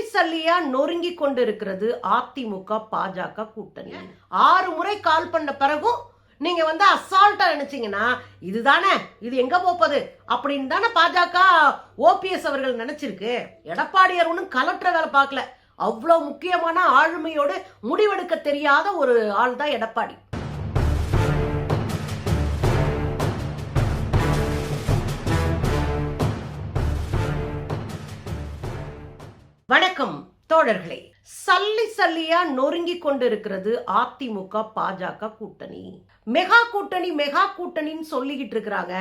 சல்லி சல்லியா நொறுங்கி கொண்டிருக்கிறது அதிமுக பாஜக கூட்டணி. ஆறு முறை கால் பண்ண பிறகும் நீங்க வந்து அசால்ட்டா நினைச்சீங்கன்னா இதுதானே இது எங்க போப்பது? அப்படின்னு தானே பாஜக ஓபிஎஸ் அவர்கள் நினைச்சிருக்கு. எடப்பாடியார் ஒன்றும் கலெக்டர் வேலை பார்க்கல. அவ்வளோ முக்கியமான ஆளுமையோடு முடிவெடுக்க தெரியாத ஒரு ஆள் தான் எடப்பாடி. வணக்கம் தோழர்களே. சல்லி சல்லியா நொறுங்கி கொண்டிருக்கிறது அதிமுக பாஜக கூட்டணி. மெகா கூட்டணி மெகா கூட்டணின்னு சொல்லிக்கிட்டு இருக்கிறாங்க.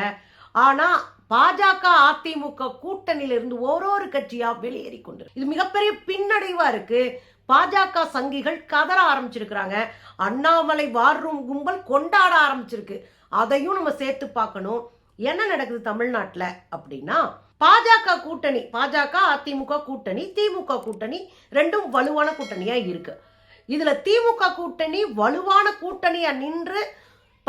ஆனா பாஜக அதிமுக கூட்டணியில இருந்து ஒரு ஒரு கட்சியா வெளியேறி கொண்டு இது மிகப்பெரிய பின்னடைவா இருக்கு. பாஜக சங்கிகள் கதற ஆரம்பிச்சிருக்கிறாங்க. அண்ணாமலை வார்ரூம் கும்பல் கொண்டாட ஆரம்பிச்சிருக்கு. அதையும் நம்ம சேர்த்து பார்க்கணும். என்ன நடக்குது தமிழ்நாட்டுல அப்படின்னா பாஜக கூட்டணி பாஜக அதிமுக கூட்டணி திமுக கூட்டணி ரெண்டும் வலுவான கூட்டணியாக இருக்கு. இதில் திமுக கூட்டணி வலுவான கூட்டணியாக நின்று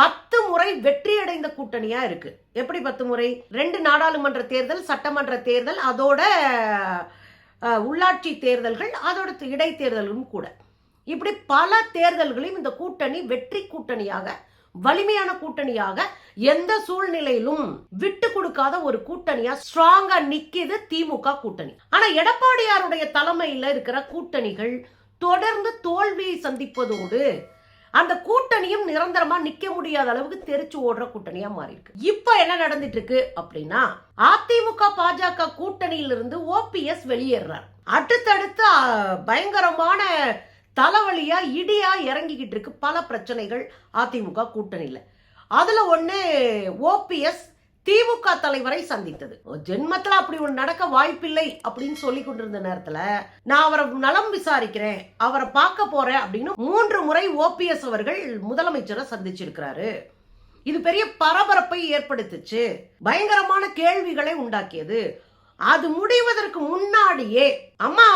பத்து முறை வெற்றி அடைந்த கூட்டணியாக இருக்கு. எப்படி பத்து முறை? ரெண்டு நாடாளுமன்ற தேர்தல் சட்டமன்ற தேர்தல் அதோட உள்ளாட்சி தேர்தல்கள் அதோட இடைத்தேர்தலும் கூட. இப்படி பல தேர்தல்களையும் இந்த கூட்டணி வெற்றி கூட்டணியாக வலிமையான கூட்டணியாக எந்த சூழ்நிலையிலும் விட்டு கொடுக்காத ஒரு கூட்டணியா ஸ்ட்ராங்கா நிக்கிது திமுக கூட்டணி. ஆனா எடப்பாடியாருடைய தலைமையில இருக்கிற கூட்டணிகள் தொடர்ந்து தோல்வியை சந்திப்பதோடு அந்த கூட்டணியும் நிரந்தரமா நிக்க முடியாத அளவுக்கு தெரிச்சு ஓடுற கூட்டணியா மாறி இருக்கு இப்ப என்ன நடந்துட்டு இருக்கு அப்படின்னா அதிமுக பாஜக கூட்டணியிலிருந்து ஓபிஎஸ் வெளியேறார் அடுத்தடுத்து பயங்கரமான தலைவலியா இடியா இறங்கிக்கிட்டு இருக்கு. பல பிரச்சனைகள் அதிமுக கூட்டணியில். அதுல ஒண்ணு ஓபிஎஸ் திமுக தலைவரை சந்தித்தது. ஜென்மத்தில் அப்படி ஒன்று நடக்க வாய்ப்பில்லை அப்படின்னு சொல்லி கொண்டிருந்த நேரத்தில் நான் அவரை நலம் விசாரிக்கிறேன் அவரை பார்க்க போறேன் அப்படின்னு மூன்று முறை ஓபிஎஸ் அவர்கள் முதலமைச்சரை சந்திச்சிருக்கிறாரு. இது பெரிய பரபரப்பை ஏற்படுத்துச்சு. பயங்கரமான கேள்விகளை உண்டாக்கியது. அது முடிவதற்கு முன்னாடியே அம்மா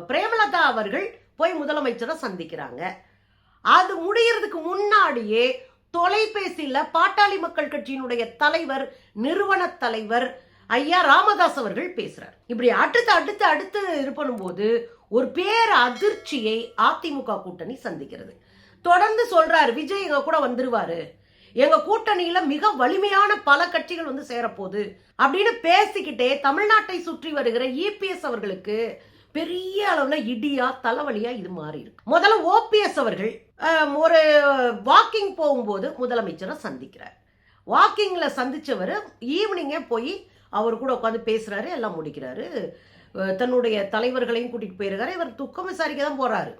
பிரேமலதா அவர்கள் போய் முதலமைச்சரை சந்திக்கிறாங்க. அது முடியறதுக்கு முன்னாடியே தொலைபேசியில் பாட்டாளி மக்கள் கட்சியினுடைய தலைவர் நிறுவன தலைவர் ஐயா ராமதாஸ் அவர்கள் பேசுறார். இப்படி அடுத்து அடுத்து அடுத்து இது பண்ணும்போது ஒரு பேர் அதிர்ச்சியை அதிமுக கூட்டணி சந்திக்கிறது. தொடர்ந்து சொல்றாரு விஜய் எங்க கூட வந்துருவாரு. எங்க கூட்டணியில மிக வலிமையான பல கட்சிகள் வந்து சேரப்போகுது அப்படின்னு பேசிக்கிட்டே தமிழ்நாட்டை சுற்றி வருகிற இபிஎஸ் அவர்களுக்கு பெரிய அளவுல இடியா தலைவலியா இது மாறி இருக்கு. முதல்ல ஓபிஎஸ் அவர்கள் ஒரு வாக்கிங் போகும்போது முதலமைச்சரை சந்திக்கிறார். வாக்கிங்ல சந்திச்சவர் ஈவினிங்கே போய் அவர் கூட உட்காந்து பேசுறாரு எல்லாம் முடிக்கிறாரு. தன்னுடைய தலைவர்களையும் கூட்டிட்டு போயிருக்காரு. இவர் துக்கம் விசாரிக்க தான் போறாரு.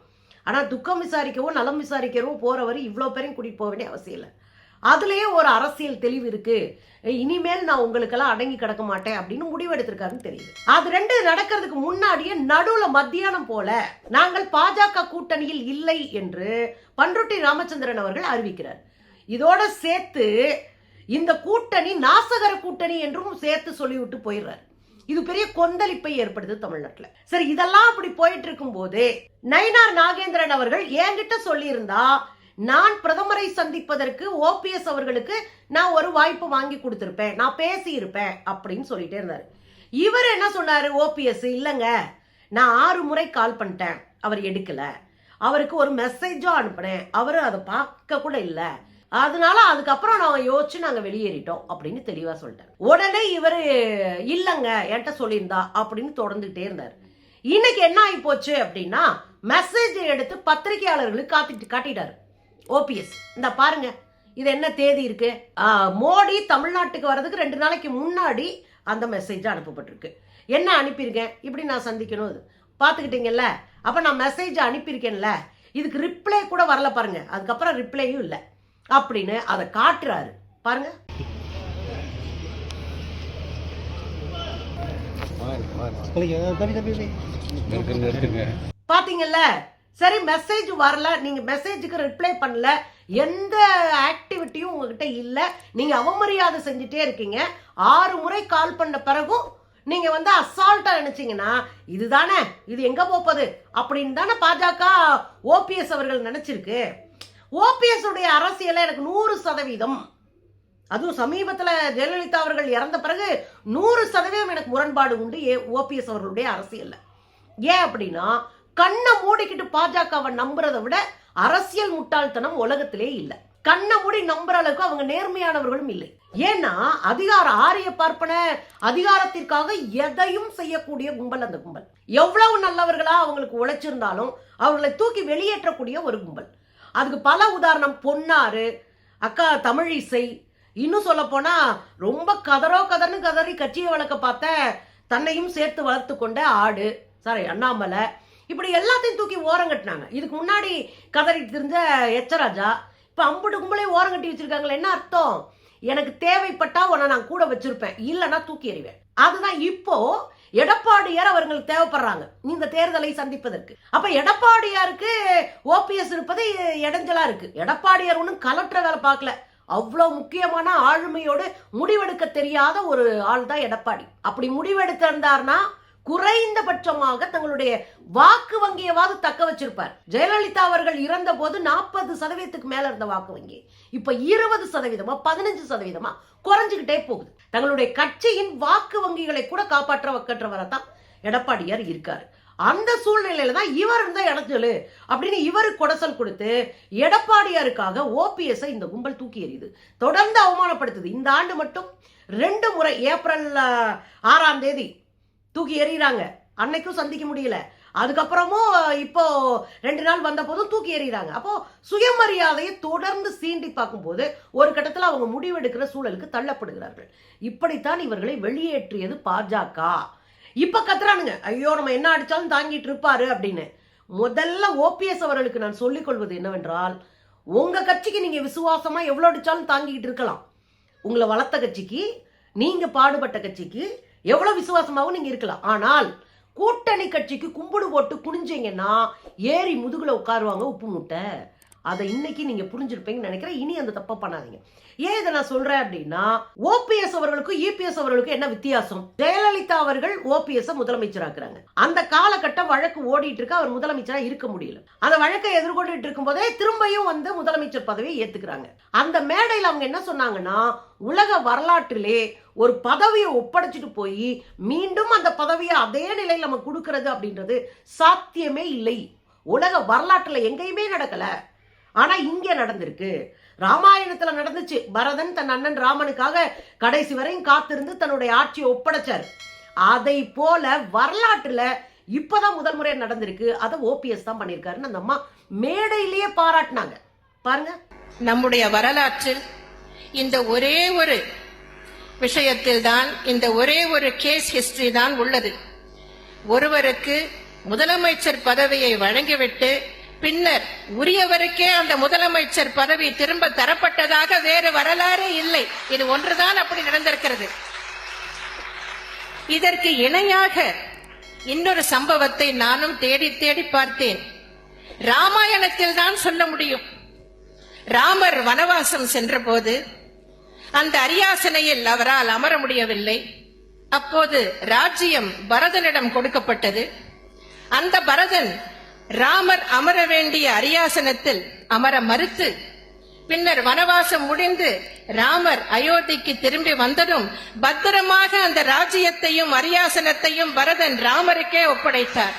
ஆனால் துக்கம் விசாரிக்கவோ நலம் விசாரிக்கவோ போகிறவர் இவ்வளோ பேரையும் கூட்டிகிட்டு போக வேண்டிய அவசியம் இல்லை. அதுலேயே ஒரு அரசியல் தெளிவு இருக்கு. இனிமேல் நான் உங்களுக்கெல்லாம் அடங்கி கிடக்க மாட்டேன் அப்படின்னு முடிவெடுத்திருக்காருன்னு தெரியுது. அது ரெண்டு நடக்கிறதுக்கு முன்னாடியே நடுவுல மத்தியானம் போல நாங்கள் பாஜக கூட்டணியில் இல்லை என்று பன்ருட்டி ராமச்சந்திரன் அவர்கள் அறிவிக்கிறார். இதோட சேர்த்து இந்த கூட்டணி நாசகர கூட்டணி என்றும் சேர்த்து சொல்லிவிட்டு போயிடுறாரு. இது பெரிய கொந்தளிப்பை ஏற்படுது தமிழ்நாட்டில். சரி இதெல்லாம் அப்படி போயிட்டு இருக்கும் போது நயினார் நாகேந்திரன் அவர்கள் என்கிட்ட சொல்லியிருந்தா நான் பிரதமரை சந்திப்பதற்கு ஓபிஎஸ் அவர்களுக்கு நான் ஒரு வாய்ப்பு வாங்கி கொடுத்துருப்பேன். நான் பேசியிருப்பேன் அப்படின்னு சொல்லிட்டே இருந்தார். இவர் என்ன சொன்னாரு? ஓபிஎஸ் இல்லைங்க. நான் ஆறு முறை கால் பண்ணிட்டேன். அவர் எடுக்கல. அவருக்கு ஒரு மெசேஜும் அனுப்பினேன். அவரும் அதை பார்க்க கூட இல்லை. அதனால அதுக்கப்புறம் நான் யோசிச்சு நாங்க வெளியேறிட்டோம் அப்படின்னு தெளிவா சொல்லிட்டார். உடனே இவர் இல்லைங்க என்கிட்ட சொல்லியிருந்தா அப்படின்னு தொடர்ந்துகிட்டே இருந்தார். இன்னைக்கு என்ன ஆகி போச்சு அப்படின்னா மெசேஜ் எடுத்து பத்திரிகையாளர்களுக்கு காத்திட்டு காட்டிட்டாரு. ஓபிஎஸ். இந்த பாருங்க இது என்ன தேதி இருக்கு? மோடி தமிழ்நாட்டுக்கு வர்றதுக்கு ரெண்டு நாளைக்கு முன்னாடி அந்த மெசேஜ் அனுப்பப்பட்டிருக்கு. என்ன அனுப்பியிருக்கேன்? இப்படி நான் சந்திக்கணும் இது. பார்த்துக்கிட்டீங்கல்ல? அப்போ நான் மெசேஜ் அனுப்பியிருக்கேன்ல? இதுக்கு ரிப்ளை கூட வரல பாருங்க. அதுக்கப்புறம் ரிப்ளையும் இல்லை. அப்படின்னு அதை காட்டுறாரு. பாருங்க. பாத்தீங்கல்ல? சரி மெசேஜ் வரல. நீங்க மெசேஜுக்கு ரிப்ளை பண்ணல. எந்த ஆக்டிவிட்டியும் உங்ககிட்ட இல்ல. நீங்க அவமரியாதை செஞ்சுட்டே இருக்கீங்க. ஆறு முறை கால் பண்ண பிறகும் நீங்க வந்து அசால்ட்டா நினைச்சீங்கன்னா இதுதானே இது எங்க போப்பது? அப்படின்னு தானே பாஜக ஓபிஎஸ் அவர்கள் நினைச்சிருக்கு. ஓபிஎஸ் உடைய அரசியல எனக்கு நூறு சதவீதம். அதுவும் சமீபத்தில் ஜெயலலிதா அவர்கள் இறந்த பிறகு நூறு சதவீதம் எனக்கு முரண்பாடு உண்டு ஏ ஓபிஎஸ் அவர்களுடைய அரசியலில். ஏன் அப்படின்னா கண்ணை மூடிக்கிட்டு பாஜகவை நம்புறதை விட அரசியல் முட்டாள்தனம் உலகத்திலே இல்லை. கண்ணை மூடி நம்புற அளவுக்கு அவங்க நேர்மையானவர்களும் இல்லை. ஏன்னா அதிகார ஆரிய பார்ப்பன அதிகாரத்திற்காக எதையும் செய்யக்கூடிய கும்பல் அந்த கும்பல். எவ்வளவு நல்லவர்களா அவங்களுக்கு உழைச்சிருந்தாலும் அவர்களை தூக்கி வெளியேற்றக்கூடிய ஒரு கும்பல். அதுக்கு பல உதாரணம் பொன்னாறு அக்கா தமிழிசை இன்னும் சொல்ல போனா ரொம்ப கதறோ கதர்னு கதறி கட்சியை வளர்க்க பார்த்த தன்னையும் சேர்த்து வளர்த்து கொண்ட ஆடு சாரி அண்ணாமலை இப்படி எல்லாத்தையும் தூக்கி ஓரம் கட்டினாங்க. இதுக்கு முன்னாடி கதறிட்டு தெரிஞ்ச எச்சராஜா இப்போ அம்புட்டு கும்பலே ஓரம் கட்டி வச்சிருக்காங்களே என்ன அர்த்தம்? எனக்கு தேவைப்பட்டா உன்னை நான் கூட வச்சிருப்பேன். இல்லைன்னா தூக்கி எறிவேன். அதுதான் இப்போ எடப்பாடியார் அவர்களுக்கு தேவைப்படுறாங்க. இந்த தேர்தலை சந்திப்பதற்கு. அப்ப எடப்பாடியாருக்கு ஓபிஎஸ் இருப்பது இடைஞ்சலா இருக்கு. எடப்பாடியார் ஒன்றும் கலெக்டர் வேலை பார்க்கல. அவ்வளோ முக்கியமான ஆளுமையோடு முடிவெடுக்க தெரியாத ஒரு ஆள் தான் எடப்பாடி. அப்படி முடிவெடுத்திருந்தார்னா குறைந்தபட்சமாக தங்களுடைய வாக்கு வங்கியவாது தக்க வச்சிருப்பார். ஜெயலலிதா அவர்கள் இறந்த போது நாற்பது சதவீதத்துக்கு மேல இருந்த வாக்கு வங்கி. இப்ப இருபது சதவீதமா பதினஞ்சு சதவீதமா குறைஞ்சுக்கிட்டே போகுது. தங்களுடைய கட்சியின் வாக்கு வங்கிகளை கூட காப்பாற்ற வைக்கற்றவரை தான் எடப்பாடியார் இருக்காரு. அந்த சூழ்நிலையில தான் இவர் இருந்த இடைஞ்சலு அப்படின்னு இவரு கொடசல் கொடுத்து எடப்பாடியாருக்காக ஓபிஎஸ் இந்த கும்பல் தூக்கி எறியுது. தொடர்ந்து அவமானப்படுத்துது. இந்த ஆண்டு மட்டும் ரெண்டு முறை ஏப்ரல் ஆறாம் தேதி தூக்கி எறிகிறாங்க அன்னைக்கும் சந்திக்க முடியல. அதுக்கப்புறமும் இப்போ ரெண்டு நாள் வந்த போதும் தூக்கி எறிகிறாங்க அப்போ சுயமரியாதையை தொடர்ந்து சீண்டி பார்க்கும்போது ஒரு கட்டத்தில் அவங்க முடிவெடுக்கிற சூழலுக்கு தள்ளப்படுகிறார்கள். இப்படித்தான் இவர்களை வெளியேற்றியது பாஜக. இப்ப கத்துறானுங்க. ஐயோ நம்ம என்ன அடிச்சாலும் தாங்கிட்டு இருப்பாரு அப்படின்னு. முதல்ல ஓபிஎஸ் அவர்களுக்கு நான் சொல்லிக் கொள்வது என்னவென்றால் உங்க கட்சிக்கு நீங்க விசுவாசமா எவ்வளோ அடிச்சாலும் தாங்கிட்டு இருக்கலாம். உங்களை வளர்த்த கட்சிக்கு நீங்க பாடுபட்ட கட்சிக்கு எவ்வளோ விசுவாசமாகவும் நீங்கள் இருக்கலாம். ஆனால் கூட்டணி கட்சிக்கு கும்பிடு போட்டு குனிஞ்சீங்கன்னா ஏறி முதுகில் உட்காருவாங்க உப்பு மூட்டை. அதை இன்னைக்கு நீங்க புரிஞ்சிருப்பீங்கன்னு நினைக்கிறேன். இனி அந்த தப்பை பண்ணாதீங்க. ஏன் இதை நான் சொல்றேன் அப்படின்னா ஓபிஎஸ் அவர்களுக்கும் இபிஎஸ் அவர்களுக்கும் என்ன வித்தியாசம்? ஜெயலலிதா அவர்கள் ஓபிஎஸ் முதலமைச்சராக்குறாங்க. அந்த காலகட்டம் வழக்கு ஓடிட்டு இருக்கு. அவர் முதலமைச்சரா இருக்க முடியல. அந்த வழக்கை எதிர்கொண்டுட்டு இருக்கும் போதே திரும்பியும் வந்து முதலமைச்சர் பதவியை ஏத்துக்கிறாங்க. அந்த மேடையில் அவங்க என்ன சொன்னாங்கன்னா உலக வரலாற்றிலே ஒரு பதவியை ஒப்படைச்சிட்டு போய் மீண்டும் அந்த பதவியை அதே நிலையில் நம்ம கொடுக்கறது அப்படின்றது சாத்தியமே இல்லை. உலக வரலாற்றில் எங்கேயுமே நடக்கலை. ஆனா இங்க நடந்திருக்கு. ராமாயணத்துல நடந்துச்சு. பரதன் தன் அண்ணன் ராமனுக்காக கடைசி வரையும் காத்திருந்து தன்னுடைய ஆட்சியை ஒப்படைச்சார். அதை போல வரலாற்றுல இப்பதான் முதல் முறை நடந்திருக்கு. அதை ஓபிஎஸ் தான் பண்ணியிருக்காருன்னு அந்த அம்மா மேடையிலேயே பாராட்டினாங்க. பாருங்க. நம்முடைய வரலாற்றில் இந்த ஒரே ஒரு விஷயத்தில் தான் இந்த ஒரே ஒரு கேஸ் ஹிஸ்டரி தான் உள்ளது. ஒருவருக்கு முதலமைச்சர் பதவியை வழங்கிவிட்டு பின்னர் உரியவருக்கே அந்த முதலமைச்சர் பதவி திரும்ப தரப்பட்டதாக வேறு வரலாறே இல்லை. இது ஒன்றுதான் அப்படி நடந்திருக்கிறது. இதற்கு இணையாக இன்னொரு சம்பவத்தை நானும் தேடி தேடி பார்த்தேன். ராமாயணத்தில் தான் சொல்ல முடியும். ராமர் வனவாசம் சென்றபோது அந்த அரியாசனையில் அவரால் அமர முடியவில்லை. அப்போது ராஜ்யம் பரதனிடம் கொடுக்கப்பட்டது. அந்த பரதன் ராமர் அமர வேண்டிய அரியாசனத்தில் அமர மறுத்து பின்னர் வனவாசம் முடிந்து ராமர் அயோத்திக்கு திரும்பி வந்ததும் பத்திரமாக அந்த ராஜ்யத்தையும் அரியாசனத்தையும் பரதன் ராமருக்கே ஒப்படைத்தார்.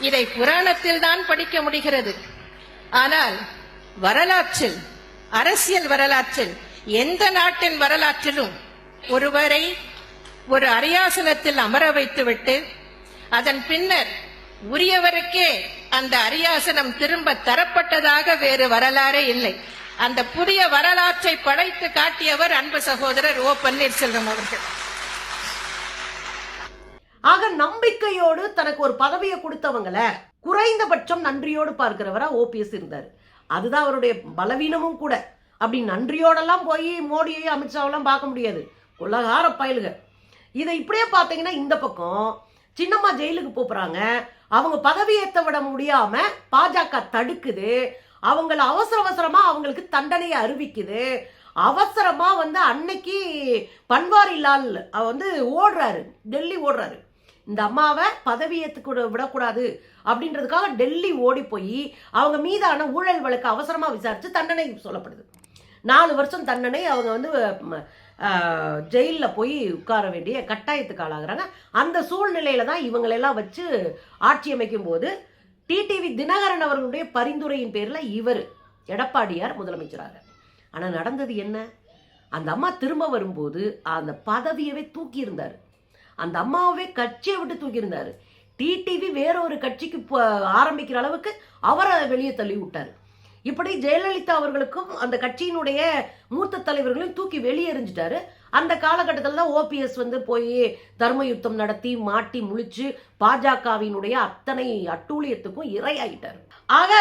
இதை புராணத்தில் தான் படிக்க முடிகிறது. ஆனால் வரலாற்றில் அரசியல் வரலாற்றில் எந்த நாட்டின் வரலாற்றிலும் ஒருவரை ஒரு அரியாசனத்தில் அமர வைத்துவிட்டு அதன் பின்னர் உரியவருக்கே அந்த அரியாசனம் திரும்ப தரப்பட்டதாக வேறு வரலாறே இல்லை. அந்த புதிய வரலாற்றை படைத்து காட்டியவர் அன்பு சகோதரர் ஓ பன்னீர்செல்வம் அவர்கள். ஆக நம்பிக்கையோடு தனக்கு ஒரு பதவியை கொடுத்தவங்கள குறைந்தபட்சம் நன்றியோடு பார்க்கிறவரா ஓபிஎஸ் இருந்தார். அதுதான் அவருடைய பலவீனமும் கூட. அப்படி நன்றியோடெல்லாம் போய் மோடியை அமித்ஷாவெல்லாம் பார்க்க முடியாது. உலகார பயலுக இதை இப்படியே பார்த்தீங்கன்னா இந்த பக்கம் சின்னம்மா ஜெயிலுக்கு போகிறாங்க அவங்க பதவியேற்ற விட முடியாம பாஜக தடுக்குது. அவங்கள அவசர அவசரமா அவங்களுக்கு தண்டனையை அறிவிக்குது. அவசரமா வந்து அன்னைக்கு பன்வாரிலால் வந்து ஓடுறாரு. டெல்லி ஓடுறாரு. இந்த அம்மாவை பதவியேற்று விடக்கூடாது அப்படின்றதுக்காக டெல்லி ஓடி போய் அவங்க மீதான ஊழல் வழக்கு அவசரமா விசாரிச்சு தண்டனை சொல்லப்படுது. நாலு வருஷம் தண்டனை அவங்க வந்து ஜெயிலில் போய் உட்கார வேண்டிய கட்டாயத்துக்கு ஆளாகிறாங்க. அந்த சூழ்நிலையில தான் இவங்களெல்லாம் வச்சு ஆட்சி அமைக்கும் போது டிடிவி தினகரன் அவர்களுடைய பரிந்துரையின் பேரில் இவர் எடப்பாடியார் முதலமைச்சராக. ஆனால் நடந்தது என்ன? அந்த அம்மா திரும்ப வரும்போது அந்த பதவியவே தூக்கியிருந்தார். அந்த அம்மாவே கட்சியை விட்டு தூக்கியிருந்தார். டிடிவி வேற ஒரு கட்சிக்கு ஆரம்பிக்கிற அளவுக்கு அவரை வெளியே தள்ளி விட்டார் இப்படி ஜெயலலிதா அவர்களுக்கும் அந்த கட்சியினுடைய மூத்த தலைவர்களையும் தூக்கி வெளியெறிஞ்சிட்டாரு. அந்த காலகட்டத்தில் தான் ஓபிஎஸ் வந்து போய் தர்ம யுத்தம் நடத்தி மாட்டி முழிச்சு பாஜகவினுடைய அத்தனை அட்டூழியத்துக்கும் இரையாயிட்டார். ஆக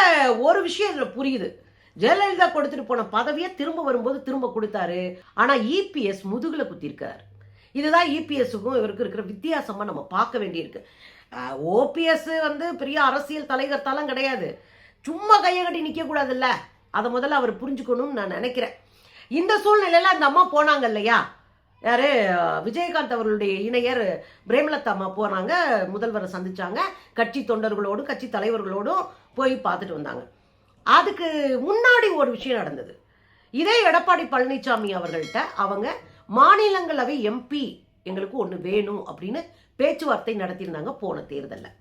ஒரு விஷயம் இதில் புரியுது. ஜெயலலிதா கொடுத்துட்டு போன பதவியை திரும்ப வரும்போது திரும்ப கொடுத்தாரு. ஆனால் இபிஎஸ் முதுகில் குத்திருக்காரு. இதுதான் இபிஎஸ்க்கும் இவருக்கு இருக்கிற வித்தியாசமாக நம்ம பார்க்க வேண்டியிருக்கு. ஓபிஎஸ் வந்து பெரிய அரசியல் தலைவர் தளம் கிடையாது. சும்மா கையை கட்டி நிற்கக்கூடாதுல்ல அதை முதல்ல அவர் புரிஞ்சுக்கணும்னு நான் நினைக்கிறேன். இந்த சூழ்நிலையில் அந்த அம்மா போனாங்க இல்லையா? யார்? விஜயகாந்த் அவர்களுடைய இணையர் பிரேமலதா அம்மா போனாங்க முதல்வரை சந்தித்தாங்க கட்சி தொண்டர்களோடும் கட்சி தலைவர்களோடும் போய் பார்த்துட்டு வந்தாங்க. அதுக்கு முன்னாடி ஒரு விஷயம் நடந்தது. இதே எடப்பாடி பழனிசாமி அவர்கள்ட்ட அவங்க மாநிலங்களவை எம்பி எங்களுக்கு ஒன்று வேணும் அப்படின்னு பேச்சுவார்த்தை நடத்தியிருந்தாங்க போன தேர்தலில்.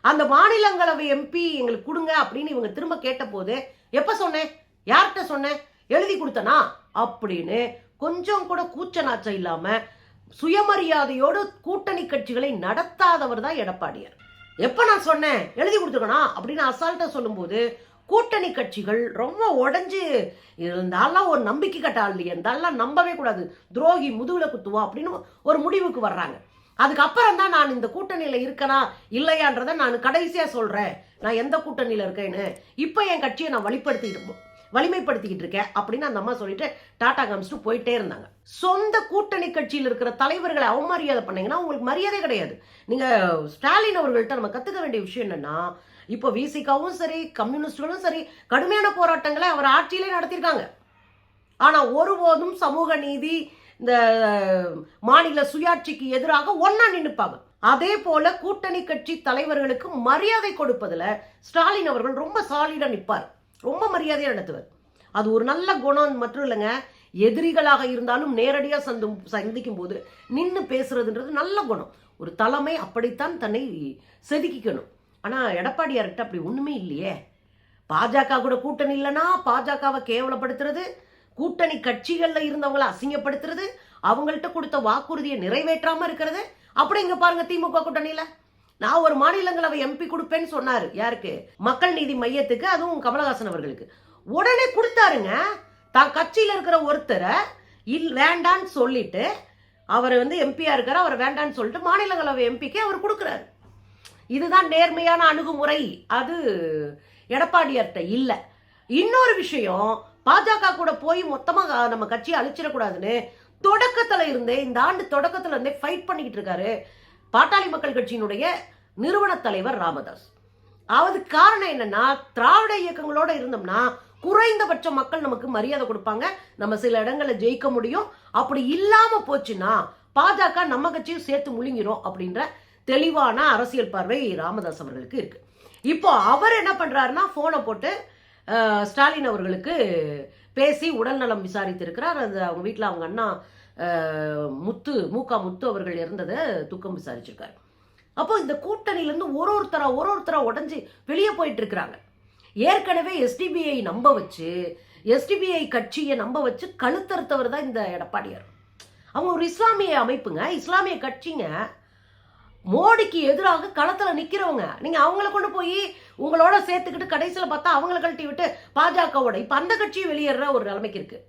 அந்த மாநிலங்களவை எம்பி எங்களுக்கு கொடுங்க அப்படின்னு இவங்க திரும்ப கேட்டபோது எப்போ சொன்னேன்? யார்கிட்ட சொன்னேன்? எழுதி கொடுத்தனா? அப்படின்னு கொஞ்சம் கூட கூச்ச நாச்சம் இல்லாம சுயமரியாதையோடு கூட்டணி கட்சிகளை நடத்தாதவர் தான் எடப்பாடியார். எப்ப நான் சொன்னேன்? எழுதி கொடுத்துருக்கனா? அப்படின்னு அசால்ட்டா சொல்லும்போது கூட்டணி கட்சிகள் ரொம்ப உடஞ்சி இருந்தாலும் ஒரு நம்பிக்கை கட்டாள் இருந்தாலும் நம்பவே கூடாது. துரோகி முதுகுல குத்துவா அப்படின்னு ஒரு முடிவுக்கு வர்றாங்க. அதுக்கப்புறம் தான் நான் இந்த கூட்டணியில் இருக்கனா இல்லையான்றதை நான் கடைசியாக சொல்கிறேன் நான் எந்த கூட்டணியில் இருக்கேன்னு. இப்போ என் கட்சியை நான் வழிப்படுத்திக்கிட்டு வலிமைப்படுத்திக்கிட்டு இருக்கேன் அப்படின்னு அந்த அம்மா சொல்லிட்டு டாடா காமிச்சிட்டு போயிட்டே இருந்தாங்க. சொந்த கூட்டணி கட்சியில் இருக்கிற தலைவர்களை அவமரியாதை பண்ணீங்கன்னா உங்களுக்கு மரியாதை கிடையாது. நீங்கள் ஸ்டாலின் அவர்கள்ட்ட நம்ம கற்றுக்க வேண்டிய விஷயம் என்னன்னா இப்போ விசிகாவும் சரி கம்யூனிஸ்டுகளும் சரி கடுமையான போராட்டங்களை அவர் ஆட்சியிலே நடத்தியிருக்காங்க. ஆனால் ஒருபோதும் சமூக நீதி இந்த மாநில சுயாட்சிக்கு எதிராக ஒன்னா நின்றுப்பாங்க அதே போல கூட்டணி கட்சி தலைவர்களுக்கு மரியாதை கொடுப்பதுல ஸ்டாலின் அவர்கள் ரொம்ப சாலிடா நிற்பார் ரொம்ப மரியாதையா நடத்துவார். அது ஒரு நல்ல குணம் மட்டும் இல்லைங்க. எதிரிகளாக இருந்தாலும் நேரடியாக சந்து சந்திக்கும் போது நின்று பேசுறதுன்றது நல்ல குணம். ஒரு தலைமை அப்படித்தான் தன்னை செதுக்கிக்கணும். ஆனா எடப்பாடியார்கிட்ட அப்படி ஒன்றுமே இல்லையே. பாஜக கூட கூட்டணி இல்லைன்னா பாஜகவை கேவலப்படுத்துறது கூட்டணி கட்சிகளில் இருந்தவங்களை அசிங்கப்படுத்துறது அவங்கள்ட்ட கொடுத்த வாக்குறுதியை நிறைவேற்றாம இருக்கிறது. அப்படி இங்க பாருங்க திமுக கூட்டணியில. நான் ஒரு மாநிலங்களவை எம்பி கொடுப்பேன்னு சொன்னாரு. யாருக்கு? மக்கள் நீதி மையத்துக்கு அதுவும் கமலஹாசன் அவர்களுக்கு. உடனே கொடுத்தாருங்க. தான் கட்சியில இருக்கிற ஒருத்தரை இல் வேண்டான்னு சொல்லிட்டு அவர் வந்து எம்பியா இருக்காரு அவர் வேண்டான்னு சொல்லிட்டு மாநிலங்களவை எம்பிக்கு அவர் கொடுக்குறாரு. இதுதான் நேர்மையான அணுகுமுறை. அது எடப்பாடியார்கிட்ட இல்லை. இன்னொரு விஷயம் பாஜக கூட போய் மொத்தமாக நம்ம கட்சியை அழிச்சிடக்கூடாதுன்னு தொடக்கத்தில் இருந்தே இந்த ஆண்டு தொடக்கத்தில் இருந்தே ஃபைட் பண்ணிக்கிட்டு இருக்காரு பாட்டாளி மக்கள் கட்சியினுடைய நிறுவன தலைவர் ராமதாஸ். அவது காரணம் என்னன்னா திராவிட இயக்கங்களோட இருந்தோம்னா குறைந்தபட்ச மக்கள் நமக்கு மரியாதை கொடுப்பாங்க. நம்ம சில இடங்களில் ஜெயிக்க முடியும். அப்படி இல்லாம போச்சுன்னா பாஜக நம்ம கட்சியும் சேர்த்து முழுங்கிரும் அப்படின்ற தெளிவான அரசியல் பார்வை ராமதாஸ் அவர்களுக்கு இருக்கு. இப்போ அவர் என்ன பண்றாருன்னா போனை போட்டு ஸ்டாலின் அவர்களுக்கு பேசி உடல்நலம் விசாரித்திருக்கிறார். அது அவங்க வீட்டில் அவங்க அண்ணா முத்து மூக்கா முத்து அவர்கள் இறந்ததை துக்கம் விசாரிச்சிருக்காரு. அப்போ இந்த கூட்டணியிலேருந்து ஒரு ஒருத்தரா ஒரு ஒருத்தரா உடஞ்சி வெளியே போயிட்டு இருக்கிறாங்க ஏற்கனவே எஸ்டிபிஐ நம்ப வச்சு எஸ்டிபிஐ கட்சியை நம்ப வச்சு கழுத்தறுத்தவர் தான் இந்த எடப்பாடியார். அவங்க ஒரு இஸ்லாமிய அமைப்புங்க. இஸ்லாமிய கட்சிங்க மோடிக்கு எதிராக களத்துல நிக்கிறவங்க. நீங்க அவங்கள கொண்டு போய் உங்களோட சேர்த்துக்கிட்டு கடைசியில பார்த்தா அவங்கள கழட்டி விட்டு பாஜகவோட. இப்ப அந்த கட்சியும் வெளியேற ஒரு நிலைமைக்கு இருக்கு.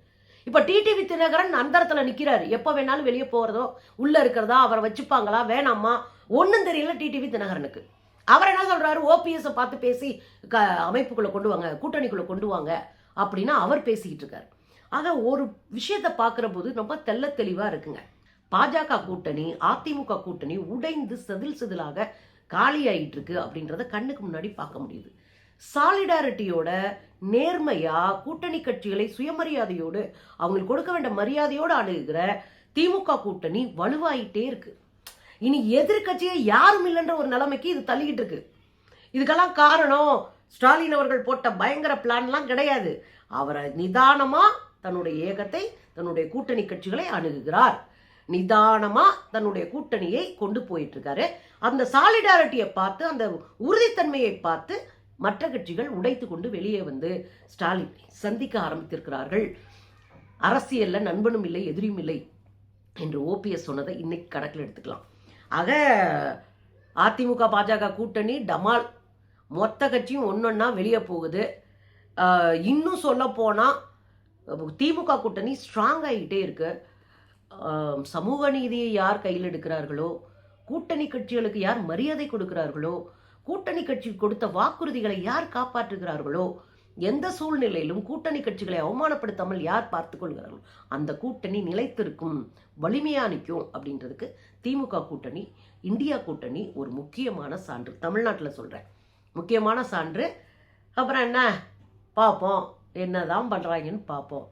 இப்ப டிடிவி தினகரன் அந்தரத்துல நிக்கிறாரு. எப்ப வேணாலும் வெளியே போறதோ உள்ள இருக்கிறதா அவரை வச்சுப்பாங்களா வேணாமா? ஒன்றும் தெரியல டிடிவி தினகரனுக்கு. அவர் என்ன சொல்றாரு? ஓபிஎஸ் பார்த்து பேசி க அமைப்புக்குள்ள கொண்டு வாங்க கூட்டணிக்குள்ள கொண்டு வாங்க அப்படின்னு அவர் பேசிக்கிட்டு இருக்காரு. ஆக ஒரு விஷயத்தை பார்க்குற போது ரொம்ப தெள்ள தெளிவா இருக்குங்க. பாஜக கூட்டணி அதிமுக கூட்டணி உடைந்து செதில் செதிலாக காலியாயிட்டு இருக்கு அப்படின்றத கண்ணுக்கு முன்னாடி பார்க்க முடியுது. சாலிடாரிட்டியோட நேர்மையா கூட்டணி கட்சிகளை சுயமரியாதையோடு அவங்களுக்கு கொடுக்க வேண்டிய மரியாதையோடு அணுகுகிற திமுக கூட்டணி வலுவாயிட்டே இருக்கு. இனி எதிர்கட்சியை யாரும் இல்லைன்ற ஒரு நிலைமைக்கு இது தள்ளிக்கிட்டு இருக்கு. இதுக்கெல்லாம் காரணம் ஸ்டாலின் அவர்கள் போட்ட பயங்கர பிளான்லாம் கிடையாது. அவரை நிதானமாக தன்னுடைய ஏகத்தை தன்னுடைய கூட்டணி கட்சிகளை அணுகுகிறார். நிதானமா தன்னுடைய கூட்டணியை கொண்டு போயிட்டு இருக்காரு அந்த சாலிடாரிட்டியை பார்த்து அந்த உறுதித்தன்மையை பார்த்து மற்ற கட்சிகள் உடைத்து கொண்டு வெளியே வந்து ஸ்டாலின் சந்திக்க ஆரம்பித்திருக்கிறார்கள். அரசியல்ல நண்பனும் இல்லை எதிரியும் இல்லை என்று ஓபிஎஸ் சொன்னதை இன்னைக்கு கணக்கில் எடுத்துக்கலாம். ஆக அதிமுக பாஜக கூட்டணி டமால். மொத்த கட்சியும் ஒன்றொன்னா வெளியே போகுது. இன்னும் சொல்ல போனால் திமுக கூட்டணி ஸ்ட்ராங் ஆகிட்டே இருக்குது சமூக நீதியை யார் கையில் எடுக்கிறார்களோ கூட்டணி கட்சிகளுக்கு யார் மரியாதை கொடுக்கிறார்களோ கூட்டணி கட்சி கொடுத்த வாக்குறுதிகளை யார் காப்பாற்றுகிறார்களோ எந்த சூழ்நிலையிலும் கூட்டணி கட்சிகளை அவமானப்படுத்தாமல் யார் பார்த்து கொள்கிறார்கள் அந்த கூட்டணி நிலைத்திருக்கும் வலிமையா நிற்கும் அப்படின்றதுக்கு திமுக கூட்டணி இந்தியா கூட்டணி ஒரு முக்கியமான சான்று. தமிழ்நாட்டில் சொல்கிறேன் முக்கியமான சான்று. அப்புறம் என்ன? பார்ப்போம். என்னதான் பண்ணுறாங்கன்னு பார்ப்போம்.